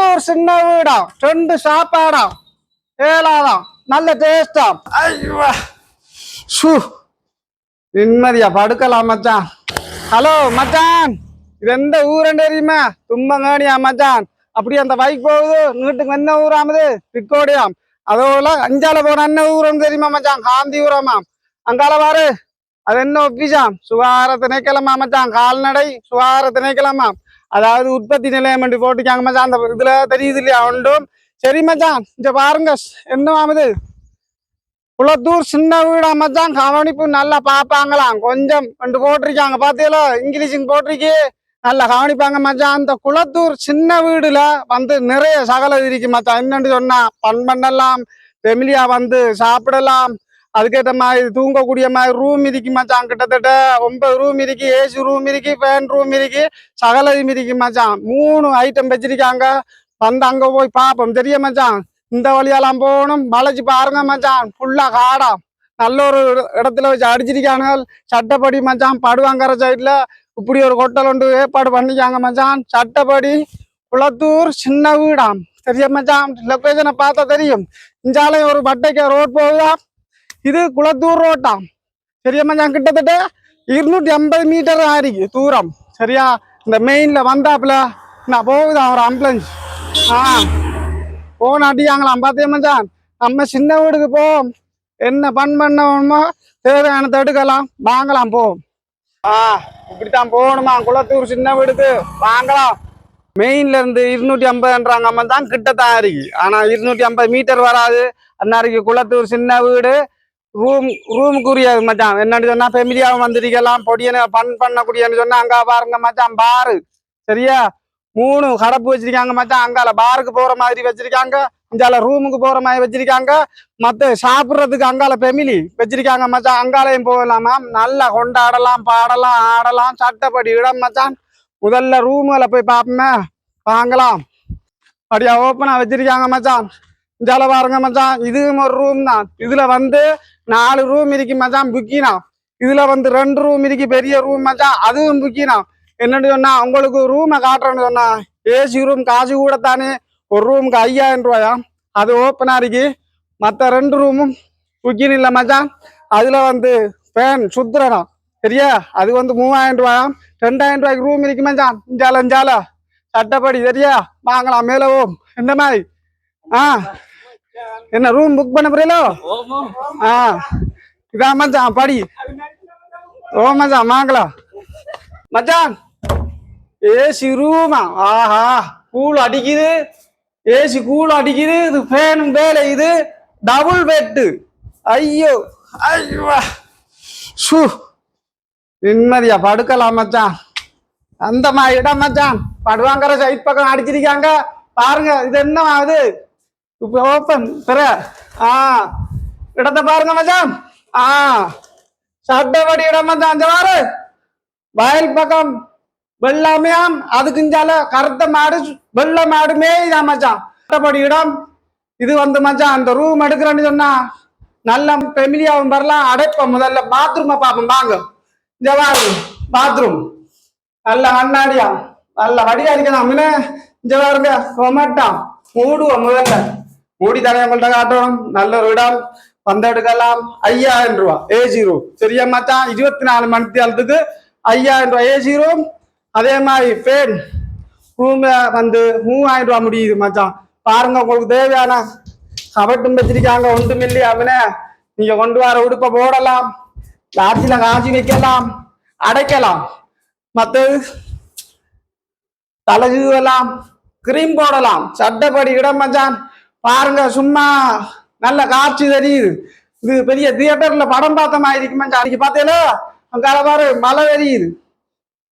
குளத்தூர் சின்ன வீடா ரெண்டு சாப்பாடா. ஏழாதான் நல்ல டேஸ்டா ஐயோ. ஷூ. நிம்மதியா படுக்கலாம் மச்சான். ஹலோ மச்சான். இது எந்த ஊருன்னு தெரியுமா? தும்பங்காணியா மச்சான். அப்படி அந்த பைக் போகுது. வீட்டுக்கு என்ன ஊராமது பிக்கோடியாம். அதோட அஞ்சால போன என்ன ஊருன்னு தெரியுமா மச்சான்? காந்தி ஊராமாம் அங்கால பாரு. அது என்ன ஒப்பிச்சாம்? சுகார திணைக்கிழமா மச்சான். கால்நடை சுகார திணைக்கிழமாம் அதாவது உற்பத்தி நிலையம் என்று போட்டுக்காங்க மச்சான். அந்த இதுல தெரியுது இல்லையா ஒன்றும். சரி மச்சான் இங்க பாருங்க. என்ன ஆகுது குளத்தூர் சின்ன வீடா மச்சான்? கவனிப்பு நல்லா பார்ப்பாங்களாம். கொஞ்சம் ரெண்டு போட்டிருக்காங்க. பாத்தீங்களா இங்கிலீஷுங்க போட்டிருக்கே. நல்லா கவனிப்பாங்க மச்சான். அந்த குளத்தூர் சின்ன வீடுல வந்து நிறைய சகல இருக்கு மச்சான். என்னன்னு சொன்னா பண் பண்ணலாம் ஃபெமிலியா வந்து சாப்பிடலாம் அதுக்கேற்ற மாதிரி தூங்கக்கூடிய மாதிரி ரூம் இருக்கு மச்சான். கிட்டத்தட்ட ஒன்பது ரூம் இருக்கு ஏசி ரூம் இருக்கு ஃபேன் ரூம் இருக்கு சகல இருக்கு மச்சான். மூணு ஐட்டம் வச்சிருக்காங்க. வந்து அங்க போய் பார்ப்போம். தெரிய மச்சான்? இந்த வழியெல்லாம் போகணும். வளைச்சு பாருங்க மச்சான். ஃபுல்லா காடா நல்ல ஒரு இடத்துல வச்சு அடிச்சிருக்காங்க சட்டப்படி மச்சான் படுவாங்கற சைட்ல இப்படி ஒரு ஹோட்டல் ஒன்று ஏற்பாடு பண்ணிக்காங்க மச்சான். சட்டப்படி குளத்தூர் சின்ன வீடாம். தெரியும் மச்சான்? லொக்கேஷனை பார்த்தா தெரியும். இஞ்சாலையும் ஒரு பட்டைக்கு ரோட் போகுதா? இது குளத்தூர் ரோட்டாம் சரியா மச்சான் கிட்டத்தட்ட இருநூற்றி ஐம்பது மீட்டர் ஆயிருக்கு தூரம் சரியா இந்த மெயின்ல வந்தாப்புல நான் போகுதா ஒரு ஆம்புலன்ஸ் ஆ போன அடியாங்களாம் பார்த்தே நம்ம சின்ன வீடுக்கு போவோம் என்ன பண் பண்ணணுமோ தேவையானதை எடுக்கலாம் வாங்கலாம் போவோம் ஆ இப்படித்தான் போகணுமா குளத்தூர் சின்ன வீடுக்கு வாங்கலாம் மெயின்ல இருந்து இருநூற்றி ஐம்பதுன்றாங்க அம்மா தான் கிட்டத்தான் இருக்கு ஆனா இருநூற்றி ஐம்பது மீட்டர் வராது அன்னாருக்கு குளத்தூர் சின்ன வீடு ரூம் ரூமுக்குரியது மச்சான் என்னன்னு சொன்னா ஃபெமிலியாவும் வந்திருக்கலாம் பொடியனை பண் பண்ணக்கூடியன்னு சொன்னா அங்க பாருங்க மச்சான் பாரு சரியா மூணு கடப்பு வச்சிருக்காங்க மச்சான் அங்கால பாருக்கு போற மாதிரி வச்சிருக்காங்க இந்தால ரூமுக்கு போற மாதிரி வச்சிருக்காங்க மத்த சாப்பிடுறதுக்கு அங்கால ஃபெமிலி வச்சிருக்காங்க மச்சான் அங்காலையும் போகலாமா நல்லா கொண்டாடலாம் பாடலாம் ஆடலாம் சட்டப்படி இடம் மச்சான் முதல்ல ரூமுல போய் பார்ப்போமே வாங்கலாம் அப்படியா ஓப்பனா வச்சிருக்காங்க மச்சான் இந்தால பாருங்க மச்சான் இதுவும் ஒரு ரூம் தான் இதுல வந்து நாலு ரூம் இருக்கு மச்சான் புக்கினா. இதுல வந்து ரெண்டு ரூம் இருக்கு பெரிய ரூம் மச்சான். அதுவும் புக்கினா. என்னன்னு சொன்னா உங்களுக்கு ரூமை காட்டுறேன்னு சொன்னா ஏசி ரூம் காசு கூட தானே ஒரு ரூமுக்கு ஐயாயிரம் ரூபாயா? அது ஓப்பனா இருக்கு. மற்ற ரெண்டு ரூமும் புக்கின் இல்லை மச்சான். அதுல வந்து ஃபேன் சுத்துறனா சரியா? அது வந்து மூவாயிரம் ரூபாயா? ரெண்டாயிரம் ரூபாய்க்கு ரூம் இருக்கு மச்சான். இஞ்சால இஞ்சால. சட்டப்படி சரியா? வாங்கலாம் மேலவும் இந்த மாதிரி. ஆ என்ன ரூம் புக் பண்ண போறீங்களோ? ஆ. இதான் மச்சான் படி. ஓ மச்சான் மாங்களா மச்சான். ஏசி ரூமா ஆஹா கூல் அடிக்குது. ஏசி கூல் அடிக்குது. இது ஃபேனும் வேலை இது டபுள் பெட்டு ஐயோ ஐயோ. ஷூ நிம்மதியா படுக்கலாம் மச்சான். அந்த மாதிரி இடம் மச்சான். படுவாங்கிற சைட் பக்கம் அடிச்சிருக்காங்க. பாருங்க இது என்ன ஆகுது இப்போ ஓப்பன் பிற ஆ இடத்தை பாருங்க மச்சான் ஆ சட்டப்படி இடம் மச்சான் அந்த வாரு வயல் பக்கம் வெள்ளாமையாம் அதுக்கு இஞ்சால கருத்த மாடு வெள்ள மாடுமே இதான் மச்சான் சட்டப்படி இடம் இது வந்து மச்சான் அந்த ரூம் எடுக்கிறேன்னு சொன்னா நல்ல ஃபெமிலியாவும் வரலாம் அடைப்போம் முதல்ல பாத்ரூமை பார்ப்போம் வாங்க இந்த வாரு பாத்ரூம் நல்ல கண்ணாடியா நல்ல வடியா இருக்கலாம் முன்ன இந்த பாருங்க கொமட்டாம் மூடுவோம் முதல்ல மூடி தானே உங்கள்ட்ட காட்டணும் நல்ல ஒரு இடம் வந்தெடுக்கலாம் ஐயாயிரம் ரூபா ஏசி ரூம் சரியா மச்சான் இருபத்தி நாலு மணி தேலத்துக்கு ஐயாயிரம் ரூபா ஏ ரூம் அதே மாதிரி ஃபேன் ரூம்ல வந்து மூவாயிரம் ரூபா முடியுது மச்சான் பாருங்க உங்களுக்கு தேவையான கபட்டும் வச்சிருக்காங்க ஒன்றும் இல்லையாமனே நீங்க கொண்டு வர உடுப்பை போடலாம் லாட்சியில் காஞ்சி வைக்கலாம் அடைக்கலாம் மற்றது தலகுவலாம் கிரீம் போடலாம் சட்டப்படி இடம் மச்சான் பாருங்க சும்மா நல்ல காட்சி தெரியுது. இது பெரிய தியேட்டர்ல படம் பார்த்த மாதிரி இருக்கு மச்சான் அன்னைக்கு பார்த்தீங்களா அங்கால பாரு மழை தெரியுது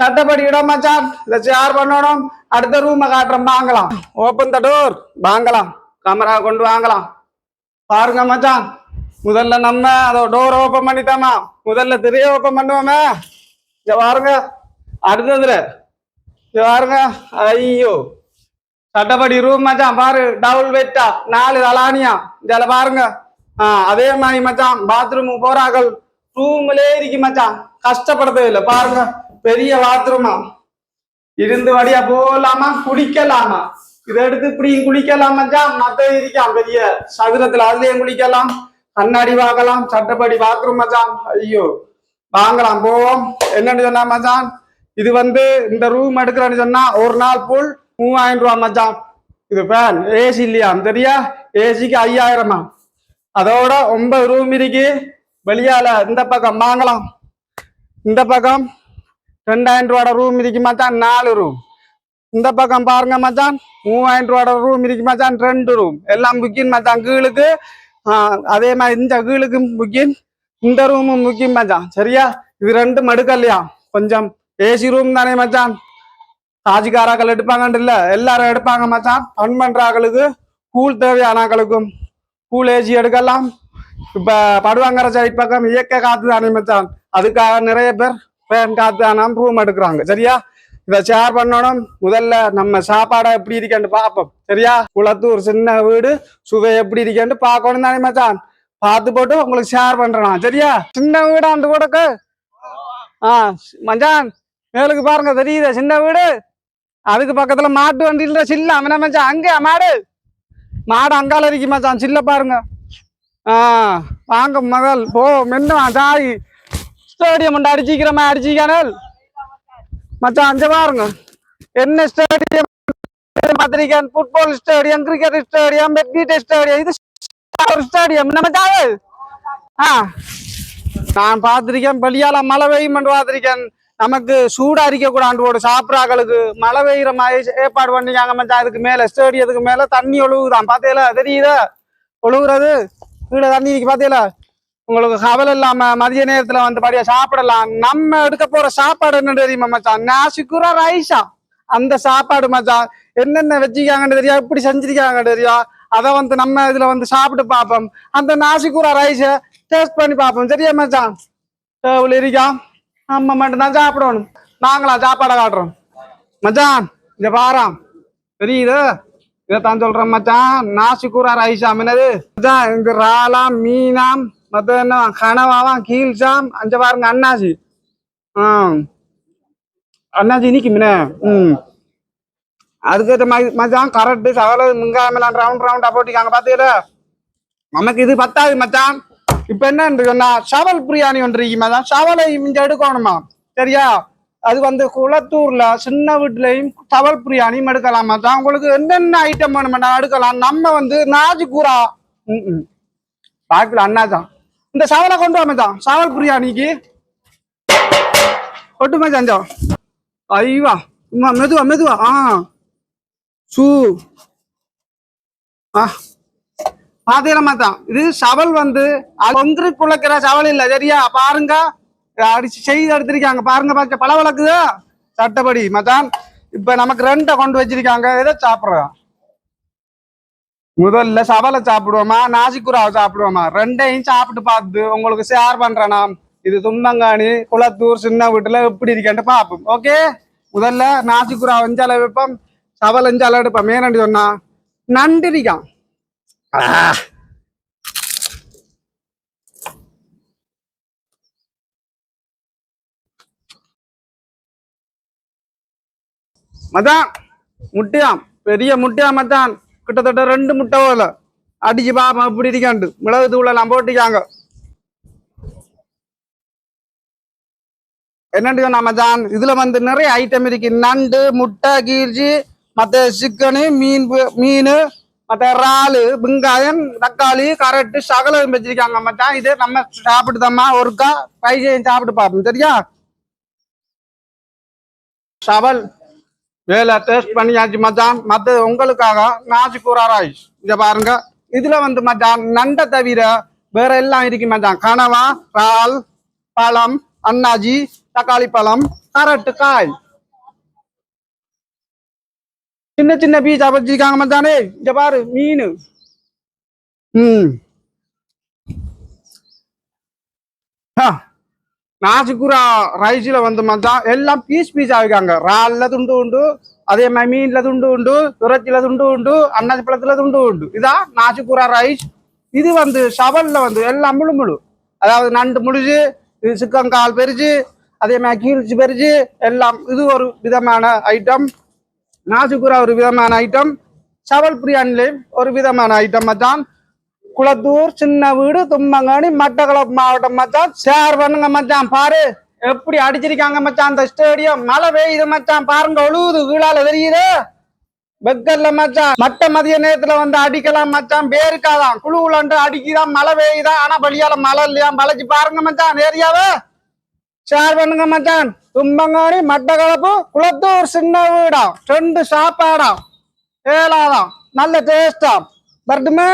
சட்டப்படி இடம் மச்சான். இதை ஷேர் பண்ணணும். அடுத்த ரூமை காட்டுறோம் வாங்கலாம். ஓப்பன் த டோர் வாங்கலாம். கேமரா கொண்டு வாங்கலாம். பாருங்க மச்சான். முதல்ல நம்ம அதோ டோர் ஓப்பன் பண்ணிட்டாமா? முதல்ல திரைய ஓப்பன் பண்ணுவோமே. இங்க பாருங்க. அடுத்ததுல. இங்க பாருங்க. ஐயோ. சட்டப்படி ரூம் மச்சான் பாரு டபுள் வெட்டா நாலு தலானியா. இதில் பாருங்க. ஆ அதே மாதிரி மச்சான் பாத்ரூமுக்கு போறாக்கள் ரூம்லே இருக்கு மச்சான். கஷ்டப்படுறது இல்லை பாருங்க. பெரிய பாத்ரூமா இருந்து வழியா போகலாமா குடிக்கலாமா இதை எடுத்து இப்படி குளிக்கலாம் மச்சான். மத்த இருக்கான் பெரிய சதுரத்துல அதுலயும் குளிக்கலாம். கண்ணாடி பார்க்கலாம் சட்டப்படி பாத்ரூம் மச்சான். ஐயோ. வாங்கலாம் போவோம். என்னன்னு சொன்னா மச்சான்? இது வந்து இந்த ரூம் எடுக்கிறேன்னு சொன்னா ஒரு நாள் ஃபுல் மூவாயிரம் ரூபா மச்சான். இது ஃபேன் ஏசி இல்லையா? தெரியா? ஏசிக்கு ஐயாயிரமா? அதோட ஒன்பது ரூம் இருக்கு. வெளியால இந்த பக்கம் வாங்கலாம். இந்த பக்கம் ரெண்டாயிரம் ரூபாட ரூம் இருக்கு மச்சான் நாலு ரூம் இந்த பக்கம் பாருங்க மச்சான் மூவாயிரம் ரூபாட ரூம் இருக்கு மச்சான் ரெண்டு ரூம் எல்லாம் புக்கிங் மச்சான் கீழுக்கு. ஆஹ் அதே மாதிரி இந்த கீழுக்கும் புக்கிங் இந்த ரூமும் முக்கியம் மச்சான். சரியா? இது ரெண்டும் எடுக்கலையா? கொஞ்சம் ஏசி ரூம் தானே மச்சான். ராஜிகாராக்கள் எடுப்பாங்கன்னு இல்லை எல்லாரும் எடுப்பாங்க மச்சான். ஃபன் கூழ் தேவையான தேவையானாக்களுக்கும் கூழ் ஏஜி எடுக்கலாம். இப்ப படுவாங்கற சரி பக்கம் இயற்கை காத்து தானே மச்சான். அதுக்காக நிறைய பேர் ஃபேன் காத்து தானாம் ரூம் எடுக்கிறாங்க. சரியா? இதை ஷேர் பண்ணணும். முதல்ல நம்ம சாப்பாடை எப்படி இருக்கேன்னு பார்ப்போம். சரியா? குளத்தூர் சின்ன வீடு சுவை எப்படி இருக்கேன்னு பார்க்கணும் தானே மச்சான். பார்த்து போட்டு உங்களுக்கு ஷேர் பண்றேன் சரியா? சின்ன வீடா அந்த கூடக்கு. ஆ மச்சான் மேலுக்கு பாருங்க. தெரியுதா? சின்ன வீடு? அதுக்கு பக்கத்துல மாட்டு வண்டியில சில்ல அவன மச்சான். அங்க மாடு? மாடு அங்கால இருக்கு மச்சான். சில்ல பாருங்க. ஆ வாங்க மகள். போ மென்னு தாய். ஸ்டேடியம் உண்டு. அடிச்சிக்கிறமா அடிச்சிக்கானல். மச்சான் அஞ்ச பாருங்க. என்ன ஸ்டேடியம் பார்த்திருக்கேன் football stadium cricket stadium badminton stadium இது ஒரு ஸ்டேடியம் நம்ம தாய் ஆ நான் பார்த்திருக்கேன். பலியால மழை பெய்யும் பார்த்திருக்கேன். நமக்கு சூடா அரிக்க கூடாண்டு போடு சாப்பிட்றாங்களுக்கு மழை பெய்யுற மாதிரி ஏற்பாடு பண்ணிக்காங்க மச்சான் அதுக்கு மேல ஸ்டேடியத்துக்கு மேல தண்ணி ஒழுகுதான். பாத்தீங்களா தெரியுதா? ஒழுகுறது? கீழே தண்ணி இருக்கு. பாத்தீங்களா உங்களுக்கு கவலை இல்லாம மதிய நேரத்துல வந்து படியா சாப்பிடலாம். நம்ம எடுக்க போற சாப்பாடு என்ன தெரியுமா மச்சான் நாசிக்குரா ரைஸா. அந்த சாப்பாடு மச்சான் என்னென்ன வச்சிருக்காங்கன்னு தெரியும் இப்படி செஞ்சிருக்காங்க தெரியா? அதை வந்து நம்ம இதுல வந்து சாப்பிட்டு பார்ப்போம். அந்த நாசிக்குரா ரைஸை டேஸ்ட் பண்ணி பார்ப்போம். சரியா மச்சான் டேபிள் அம்மா மட்டும் மட்டும்தான் சாப்பிடணும். நாங்களா சாப்பாடை காட்டுறோம். மச்சான் இங்க பாராம் தெரியுது? இதைத்தான் சொல்றேன் மச்சான். நாசிக்குரா ரைஸாம் என்னது? மச்சான் இந்த ராலாம் மீனாம் மத்த என்ன கனவாவாம் கீழ்சாம் அஞ்ச பாருங்க அண்ணாச்சி. ஆ அண்ணாச்சி நிக்கும் என்ன? ம். அதுக்கேற்ற மாதிரி மச்சான் கரெக்டு சவலை முங்காயமெல்லாம் ரவுண்ட் ரவுண்டா போட்டிக்காங்க பாத்தீங்களா? நமக்கு இது பத்தாது மச்சான். இப்ப என்ன சொன்னா ஷவல் பிரியாணி ஒன்று தான் மச்சான் ஷவலை இங்க எடுக்கணுமா? சரியா? அது வந்து குளத்தூர்ல சின்ன வீட்லயும் ஷவல் பிரியாணியும் எடுக்கலாமா? தான் உங்களுக்கு என்னென்ன ஐட்டம் வேணுமெண்டா எடுக்கலாம். நம்ம வந்து நாஜி கூரா ம். பாக்கல தான் இந்த சவலை கொண்டு வா சவல் பிரியாணிக்கு. ஒட்டுமே மச்சான் ஐவா. உம்மா மெதுவா மெதுவா. ஆ. சூ. ஆ. பாத்தீங்களா தான் இது சவல் வந்து கொங்கிரீட் குழைக்கிற சவல் இல்ல சரியா? பாருங்க. அடிச்சு செய்து எடுத்திருக்காங்க. பாருங்க பாக்க பல வழக்குது? சட்டப்படி மச்சான். இப்ப நமக்கு ரெண்டை கொண்டு வச்சிருக்காங்க. எதை சாப்பிடுறோம்? முதல்ல சவலை சாப்பிடுவோமா? நாசிக்குராவை சாப்பிடுவோமா? ரெண்டையும் சாப்பிட்டு பார்த்து உங்களுக்கு ஷேர் பண்றேனா இது தும்பங்காணி குளத்தூர் சின்ன வீட்டுல எப்படி இருக்கேன்ட்டு பார்ப்போம். ஓகே முதல்ல நாசிக்குரா வஞ்சால வைப்போம். சவல் அஞ்சால எடுப்போம். மேனண்டு சொன்னா? நண்டிரிக்கான் Ah. மதான் முட்டையாம். பெரிய முட்டையா மதான் கிட்டத்தட்ட ரெண்டு முட்டை போல. அடிச்சு பாப்பா இப்படி இருக்காண்டு மிளகு தூள எல்லாம் போட்டிக்காங்க. என்னன்னு சொன்னா மச்சான்? இதுல வந்து நிறைய ஐட்டம் இருக்கு. நண்டு முட்டை கீர்ச்சி மத்த சிக்கனு மீன் பு- மீன் மத்த இறாலு வெங்காயம் தக்காளி கரட்டு சகலம் வச்சிருக்காங்க மச்சான் இது நம்ம சாப்பிட்டுதம்மா. ஒருக்கா ஃப்ரை செய்ய சாப்பிட்டு பார்ப்போம். சரியா? சவல். வேலை டேஸ்ட் பண்ணியாச்சு மச்சான் மத்த உங்களுக்காக நாச்சு கூறா ரைஸ் இதை பாருங்க. இதுல வந்து மச்சான் நண்டை தவிர வேற எல்லாம் இருக்கு மச்சான் கனவா இறால் பழம் அண்ணாஜி தக்காளி பழம் கரட்டு காய். சின்ன சின்ன பீஸா வச்சிருக்காங்க மச்சானே இங்க பாரு மீன். ம். ஆ நாசிக்குரா ரைஸ்ல வந்து மச்சான் எல்லாம் பீஸ் பீஸா இருக்காங்க இறால்ல துண்டு உண்டு அதே மாதிரி மீன்ல துண்டு உண்டு துரத்தில துண்டு உண்டு அன்னாசி பழத்துல துண்டு உண்டு. இதான் நாசிக்குரா ரைஸ். இது வந்து சவல்ல வந்து எல்லாம் முழு முழு. அதாவது நண்டு முடிச்சு இது சிக்கங்கால் பெருச்சு அதே மாதிரி கீழ்ச்சி பெருச்சு எல்லாம் இது ஒரு விதமான ஐட்டம். நாசிக்குரா ஒரு விதமான ஐட்டம் சவல் பிரியாணிலையும் ஒரு விதமான ஐட்டம் மச்சான். குளத்தூர் சின்ன வீடு தும்மங்காணி மட்டக்களப்பு மாவட்டம் மச்சான். ஷேர் பண்ணுங்க மச்சான் பாரு. எப்படி அடிச்சிருக்காங்க மச்சான் அந்த ஸ்டேடியம் மழை பெய்யுது மச்சான். பாருங்க ஒழுகுது கீழால தெரியுது. வெக்கல்ல மச்சான். மட்ட மதிய நேரத்துல வந்து அடிக்கலாம் மச்சான். பேருக்காதான். குழு அடிக்குதான் மழை பெய்யுதான் ஆனா வழியால மழை இல்லையா மழைச்சு பாருங்க மச்சான் ஏரியாவை. ஷேர் பண்ணுங்க மச்சான். தும்பங்காடி மட்டக்களப்பு குளத்தூர் சின்ன வீடா ரெண்டு சாப்பாடா. ஏழாதான் நல்ல டேஸ்டா வரட்டுமே